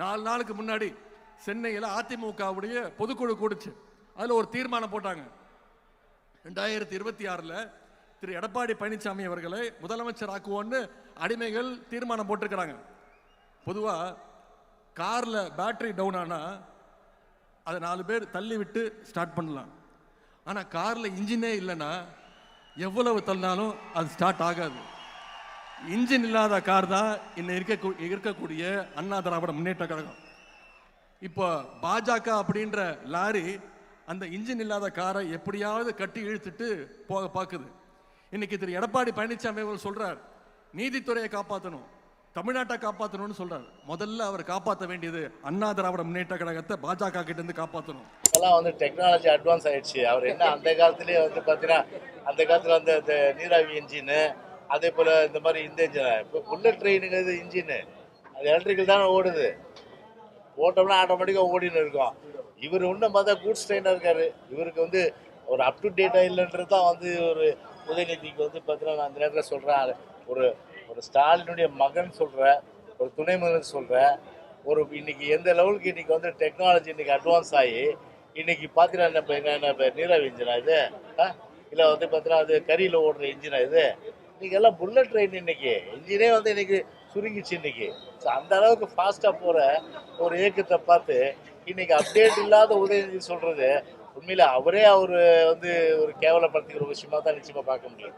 நாலு நாளுக்கு முன்னாடி சென்னையில் அதிமுகவுடைய பொதுக்குழு கூடுச்சு. அதில் ஒரு தீர்மானம் போட்டாங்க. ரெண்டாயிரத்தி இருபத்தி ஆறில் திரு எடப்பாடி பழனிசாமி அவர்களை முதலமைச்சர் ஆக்குவோன்னு அடிமைகள் தீர்மானம் போட்டிருக்கிறாங்க. பொதுவாக காரில் பேட்டரி டவுன் ஆனால் அதை நாலு பேர் தள்ளி விட்டு ஸ்டார்ட் பண்ணலாம். ஆனால் காரில் இன்ஜினே இல்லைன்னா எவ்வளவு தள்ளினாலும் அது ஸ்டார்ட் ஆகாது. இன்ஜின் இல்லாத கார் தான் இன்னும் இருக்க இருக்கக்கூடிய அண்ணா திராவிட முன்னேற்ற கழகம். இப்போ பாஜக அப்படின்ற லாரி அந்த இன்ஜின் இல்லாத காரை எப்படியாவது கட்டி இழுத்துட்டு போக பார்க்குது இன்னைக்கு திரு எடப்பாடி பழனிசாமி அவர்கள் சொல்றார் நீதித்துறையை காப்பாற்றணும் தமிழ்நாட்டை காப்பாற்றணும்னு சொல்றாரு. முதல்ல அவர் காப்பாற்ற வேண்டியது அண்ணா திராவிட முன்னேற்ற கழகத்தை பாஜக கிட்ட இருந்து காப்பாற்றணும் இப்போல்லாம் வந்து டெக்னாலஜி அட்வான்ஸ் ஆயிடுச்சு. அவர் என்ன அந்த காலத்துலேயே வந்து பார்த்தீங்கன்னா அந்த காலத்தில் வந்து இந்த நீராவி இன்ஜினு அதே போல் இந்த மாதிரி இந்த இன்ஜின் இப்போ புல்லட் ட்ரெயினுங்கிறது இன்ஜினு அது எலக்ட்ரிக்கல் தானே ஓடுது. ஓட்டோம்னா ஆட்டோமேட்டிக்காக ஓடின்னு இருக்கும். இவர் இன்னும் பார்த்தா கூட்ஸ் ட்ரெயினாக இருக்காரு. இவருக்கு வந்து ஒரு அப் டு டேட்டாக இல்லைன்றது தான் வந்து ஒரு உதயநிதிக்கு வந்து பார்த்தீங்கன்னா நான் அந்த நேரத்தில் சொல்கிறேன் ஒரு ஒரு ஸ்டாலினுடைய மகன் சொல்கிறேன் ஒரு துணை மகன் சொல்கிறேன் ஒரு இன்னைக்கு எந்த லெவலுக்கு இன்னைக்கு வந்து டெக்னாலஜி இன்னைக்கு அட்வான்ஸ் ஆகி இன்னைக்கு பார்த்தீங்கன்னா இப்போ என்ன இப்போ நீராவி இன்ஜினா இது? இல்லை வந்து பார்த்தீங்கன்னா அது கரியில் ஓடுற இன்ஜினா இது? இன்னைக்கு எல்லாம் புல்லட் ட்ரெயின் இன்னைக்கு. இன்ஜினே வந்து இன்னைக்கு சுருங்கிச்சு இன்னைக்கு. ஸோ அந்த அளவுக்கு ஃபாஸ்ட்டாக போகிற ஒரு இயக்கத்தை பார்த்து இன்னைக்கு அப்டேட் இல்லாத உதயநிதி சொல்றது உண்மையில் அவரே அவர் வந்து ஒரு கேவலப்படுத்திக்கிற விஷயமா தான் நிச்சயமாக பார்க்க முடியும்.